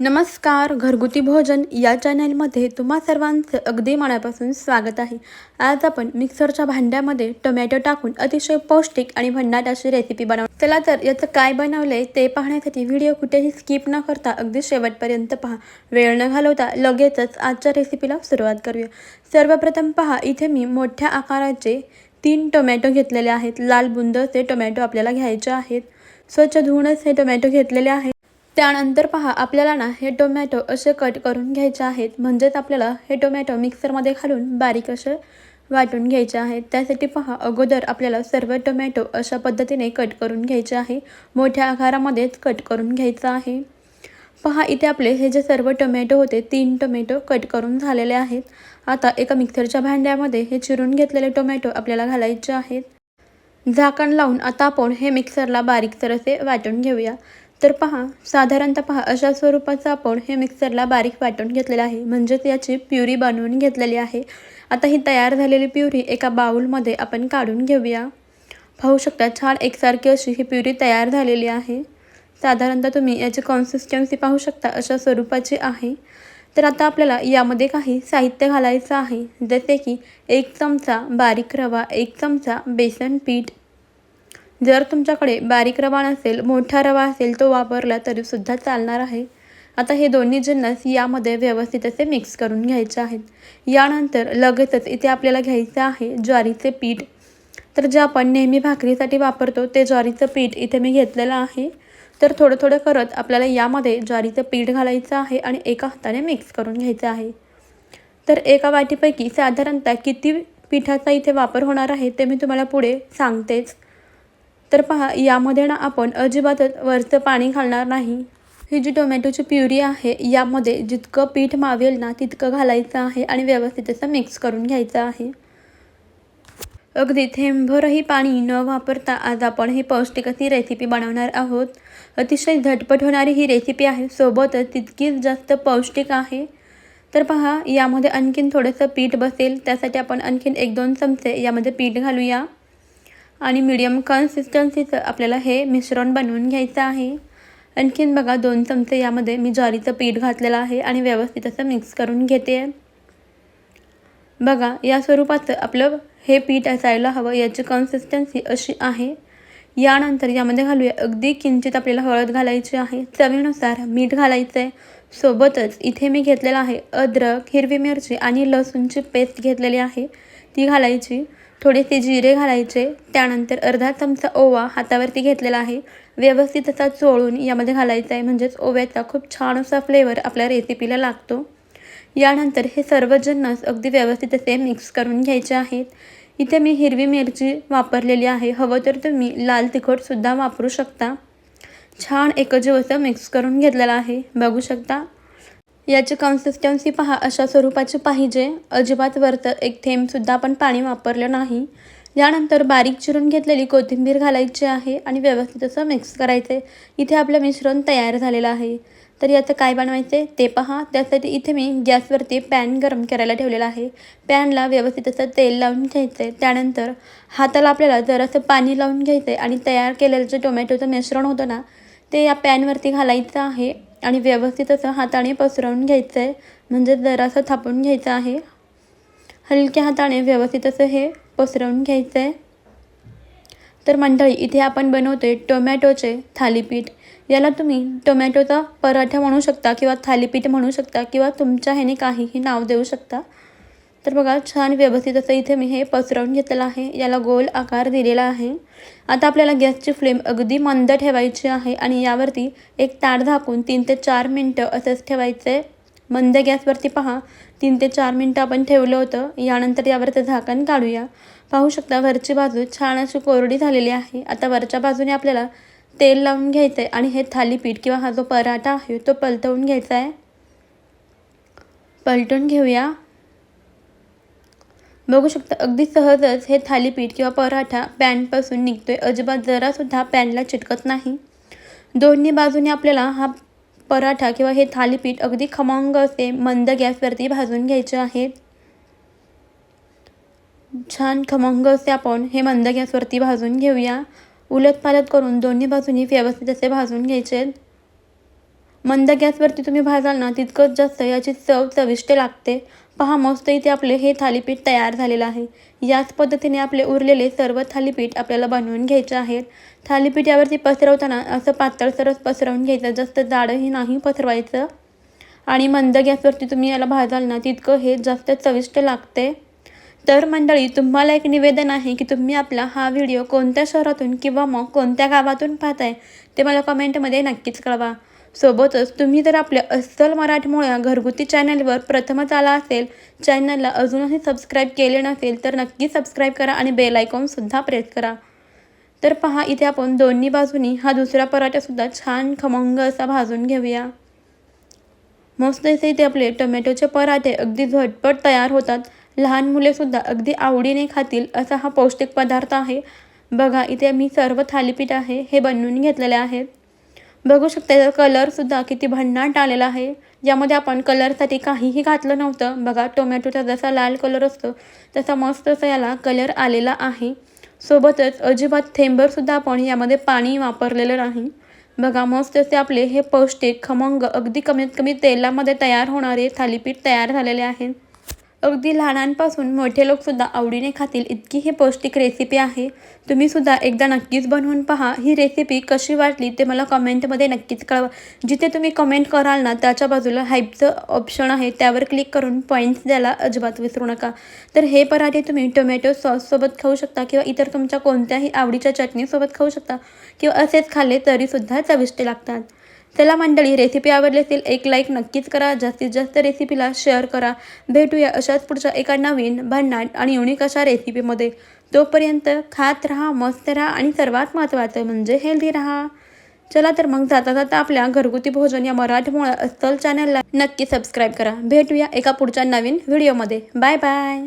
नमस्कार घरगुती भोजन या चॅनलमध्ये तुम्हा सर्वांचं अगदी मनापासून स्वागत आहे. आज आपण मिक्सरच्या भांड्यामध्ये टोमॅटो टाकून अतिशय पौष्टिक आणि भन्नाट अशी रेसिपी बनव चला तर याचं काय बनवलंय ते पाहण्यासाठी व्हिडिओ कुठेही स्किप न करता अगदी शेवटपर्यंत पहा. वेळ न घालवता लगेचच आजच्या रेसिपीला सुरुवात करूया. सर्वप्रथम पहा इथे मी मोठ्या आकाराचे तीन टोमॅटो घेतलेले आहेत. लाल बुंद असे टोमॅटो आपल्याला घ्यायचे आहेत. स्वच्छ धुवूनच हे टोमॅटो घेतलेले आहेत. त्यानंतर पहा आपल्याला ना हे टोमॅटो असे कट करून घ्यायचे आहेत. म्हणजेच आपल्याला हे टोमॅटो मिक्सरमध्ये घालून बारीक असे वाटून घ्यायचे आहेत. त्यासाठी पहा अगोदर आपल्याला सर्व टोमॅटो अशा पद्धतीने कट करून घ्यायचे आहे. मोठ्या आकारामध्येच कट करून घ्यायचं आहे. पहा इथे आपले हे जे सर्व टोमॅटो होते तीन टोमॅटो कट करून झालेले आहेत. आता एका मिक्सरच्या भांड्यामध्ये हे चिरून घेतलेले टोमॅटो आपल्याला घालायचे आहेत. झाकण लावून आता आपण हे मिक्सरला बारीक असे वाटून घेऊया. तर पहा साधारणतः पहा अशा स्वरूपाचं आपण हे मिक्सरला बारीक वाटून घेतलेलं आहे. म्हणजेच याची प्युरी बनवून घेतलेली आहे. आता ही तयार झालेली प्युरी एका बाऊलमध्ये आपण काढून घेऊया. पाहू शकता छान एकसारखी अशी ही प्युरी तयार झालेली आहे. साधारणतः तुम्ही याची कॉन्सिस्टन्सी पाहू शकता अशा स्वरूपाची आहे. तर आता आपल्याला यामध्ये काही साहित्य घालायचं आहे. जसे की एक चमचा बारीक रवा एक चमचा बेसन पीठ जर तुमच्याकडे बारीक रवा नसेल मोठा रवा असेल तो वापरला तरीसुद्धा चालणार आहे. आता हे दोन्ही जिन्नस यामध्ये व्यवस्थित असे मिक्स करून घ्यायचे आहेत. यानंतर लगेचच इथे आपल्याला घ्यायचं आहे ज्वारीचे पीठ. तर जे आपण नेहमी भाकरीसाठी वापरतो ते ज्वारीचं पीठ इथे मी घेतलेलं आहे. तर थोडं थोडं करत आपल्याला यामध्ये ज्वारीचं पीठ घालायचं आहे आणि एका हाताने मिक्स करून घ्यायचं आहे. तर एका वाटीपैकी साधारणतः किती पिठाचा इथे वापर होणार आहे ते मी तुम्हाला पुढे सांगतेच. तर पहा यामध्ये ना आपण अजिबातच वरचं पाणी घालणार नाही. ही जी टोमॅटोची प्युरी आहे यामध्ये जितकं पीठ मावेल ना तितकं घालायचं आहे आणि व्यवस्थित असं मिक्स करून घ्यायचं आहे. अगदी थेंबभरही पाणी न वापरता आज आपण ही पौष्टिक अशी रेसिपी बनवणार आहोत. अतिशय झटपट होणारी ही रेसिपी आहे सोबतच तितकीच जास्त पौष्टिक आहे. तर पहा यामध्ये आणखीन थोडंसं पीठ बसेल त्यासाठी आपण आणखीन एक दोन चमचे यामध्ये पीठ घालूया. आणि मीडियम कन्सिस्टन्सीचं आपल्याला हे मिश्रण बनवून घ्यायचं आहे. आणखीन बघा दोन चमचे यामध्ये मी ज्वारीचं पीठ घातलेलं आहे आणि व्यवस्थित असं मिक्स करून घेते. बघा या स्वरूपाचं आपलं हे पीठ असायला हवं याची कन्सिस्टन्सी अशी आहे. यानंतर यामध्ये घालूया अगदी किंचित आपल्याला हळद घालायची आहे. चवीनुसार मीठ घालायचं आहे सोबतच इथे मी घेतलेलं आहे अद्रक हिरवी मिरची आणि लसूणची पेस्ट घेतलेली आहे. ती घालायची. थोडेसे जिरे घालायचे त्यानंतर अर्धा चमचा ओवा हातावरती घेतलेला आहे. व्यवस्थित असा चोळून यामध्ये घालायचा आहे म्हणजेच ओव्याचा खूप छान असा फ्लेवर आपल्या रेसिपीला लागतो. यानंतर हे सर्व जन्नस अगदी व्यवस्थित असे मिक्स करून घ्यायचे आहेत. इथे मी हिरवी मिरची वापरलेली आहे. हवं तर तुम्ही लाल तिखटसुद्धा वापरू शकता. छान एकजीव असं मिक्स करून घेतलेलं आहे. बघू शकता? याची कन्सिस्टन्सी पहा अशा स्वरूपाची पाहिजे. अजिबात वरतं एक थेंबसुद्धा आपण पाणी वापरलं नाही. यानंतर बारीक चिरून घेतलेली कोथिंबीर घालायची आहे आणि व्यवस्थित असं मिक्स करायचं. आहे इथे आपलं मिश्रण तयार झालेलं आहे. तर याचं काय बनवायचं? आहे ते पहा. त्यासाठी इथे मी गॅसवरती पॅन गरम करायला ठेवलेला आहे. पॅनला व्यवस्थित असं तेल लावून घ्यायचं. आहे त्यानंतर हाताला आपल्याला जरासं पाणी लावून घ्यायचं आहे आणि तयार केलेलं जे टोमॅटोचं मिश्रण होतं ना ते या पॅनवरती घालायचं आहे. आणि व्यवस्थित असं हाताने पसरवून घ्यायचं आहे म्हणजे जरासं थापून घ्यायचं आहे. हलक्या हाताने व्यवस्थित असं हे पसरवून घ्यायचं आहे तर मंडळी इथे आपण बनवतोय टोमॅटोचे थालीपीठ. याला तुम्ही टोमॅटोचा पराठा म्हणू शकता किंवा थालीपीठ म्हणू शकता किंवा तुमच्या ह्याने काहीही नाव देऊ शकता. तर बघा छान व्यवस्थित असं इथे मी हे पसरवून घेतलेलं आहे. याला गोल आकार दिलेला आहे. आता आपल्याला गॅसची फ्लेम अगदी मंद ठेवायची आहे आणि यावरती एक ताड झाकून तीन ते चार मिनटं असंच ठेवायचं. आहे मंद गॅसवरती पहा तीन ते चार मिनटं आपण ठेवलं होतं. यानंतर यावरचं झाकण काढूया. पाहू शकता वरची बाजू छान अशी कोरडी झालेली आहे. आता वरच्या बाजूने आपल्याला तेल लावून घ्यायचं आहे आणि हे थालीपीठ किंवा हा जो पराठा आहे तो पलटवून घ्यायचा आहे पलटून घेऊया. बघू शकता अगदी सहजच हे थालीपीठ किंवा पराठा पॅनपासून निघतो आहे अजिबात जरासुद्धा पॅनला चिटकत नाही. दोन्ही बाजूने आपल्याला हा पराठा किंवा हे थालीपीठ अगदी खमंग असे मंद गॅसवरती भाजून घ्यायचे आहेत छान खमंग असे आपण हे मंद गॅसवरती भाजून घेऊया. उलट पालट करून दोन्ही बाजूनी व्यवस्थित असे भाजून घ्यायचे. मंद गॅसवरती तुम्ही भाजाल ना तितकंच जास्त याची चव चविष्ट लागते. पहा मस्त इथे आपले हे थालीपीठ तयार झालेलं आहे. याच पद्धतीने आपले उरलेले सर्व थालीपीठ आपल्याला बनवून घ्यायचे आहेत थालीपीठ यावरती पसरवताना असं पातळसरच पसरवून घ्यायचं जास्त जाडंही नाही पसरवायचं. आणि मंद गॅसवरती तुम्ही याला भाजाल ना तितकं हे जास्त चविष्ट लागते. तर मंडळी तुम्हाला एक निवेदन आहे की तुम्ही आपला हा व्हिडिओ कोणत्या शहरातून किंवा मग कोणत्या गावातून पाहताय ते मला कमेंटमध्ये नक्कीच कळवा. सोबतच तुम्ही जर आपल्या अस्सल मराठमोळ्या घरगुती चॅनलवर प्रथमच आला असेल चॅनलला अजूनही सबस्क्राईब केले नसेल तर नक्की सबस्क्राईब करा आणि बेल आयकॉनसुद्धा प्रेस करा. तर पहा इथे आपण दोन्ही बाजूनी हा दुसरा पराठासुद्धा छान खमंग असा भाजून घेऊया. मस्त असे इथे आपले टोमॅटोचे पराठे अगदी झटपट तयार होतात. लहान मुलेसुद्धा अगदी आवडीने खातील असा हा पौष्टिक पदार्थ आहे. बघा इथे मी सर्व थालीपीठ आहे हे बनवून घेतलेले आहेत. बघू शकता याचा कलरसुद्धा किती भन्नाट आलेला आहे. यामध्ये आपण कलरसाठी काहीही घातलं नव्हतं. बघा टोमॅटोचा जसा लाल कलर असतो तसा मस्त असा याला कलर आलेला आहे. सोबतच अजिबात थेंबरसुद्धा आपण यामध्ये पाणी वापरलेलं नाही. बघा मस्त असे आपले हे पौष्टिक खमंग अगदी कमीत कमी तेलामध्ये तयार होणारे थालीपीठ तयार झालेले आहेत अगदी लहानांपासून मोठे लोकसुद्धा आवडीने खातील इतकी ही पौष्टिक रेसिपी आहे. तुम्हीसुद्धा एकदा नक्कीच बनवून पहा. ही रेसिपी कशी वाटली ते मला कमेंटमध्ये नक्कीच कळवा. जिथे तुम्ही कमेंट कराल ना त्याच्या बाजूला हाईपचं ऑप्शन आहे. त्यावर क्लिक करून पॉईंट्स द्यायला अजिबात विसरू नका. तर हे पराठे तुम्ही टोमॅटो सॉससोबत खाऊ शकता किंवा इतर तुमच्या कोणत्याही आवडीच्या चटणीसोबत खाऊ शकता किंवा असेच खाल्ले तरीसुद्धा चविष्ट लागतात. चला मंडळी रेसिपी आवडली असेल एक लाईक नक्कीच करा. जास्तीत जास्त रेसिपीला शेअर करा. भेटूया अशाच पुढच्या एका नवीन भन्नाट आणि युनिक अशा रेसिपीमध्ये तोपर्यंत खात राहा मस्त राहा आणि सर्वात महत्त्वाचं म्हणजे हेल्दी राहा. चला तर मग जाता जाता आपल्या घरगुती भोजन या मराठमोळ्या अस्सल चॅनलला नक्की सबस्क्राईब करा. भेटूया एका पुढच्या नवीन व्हिडिओमध्ये बाय बाय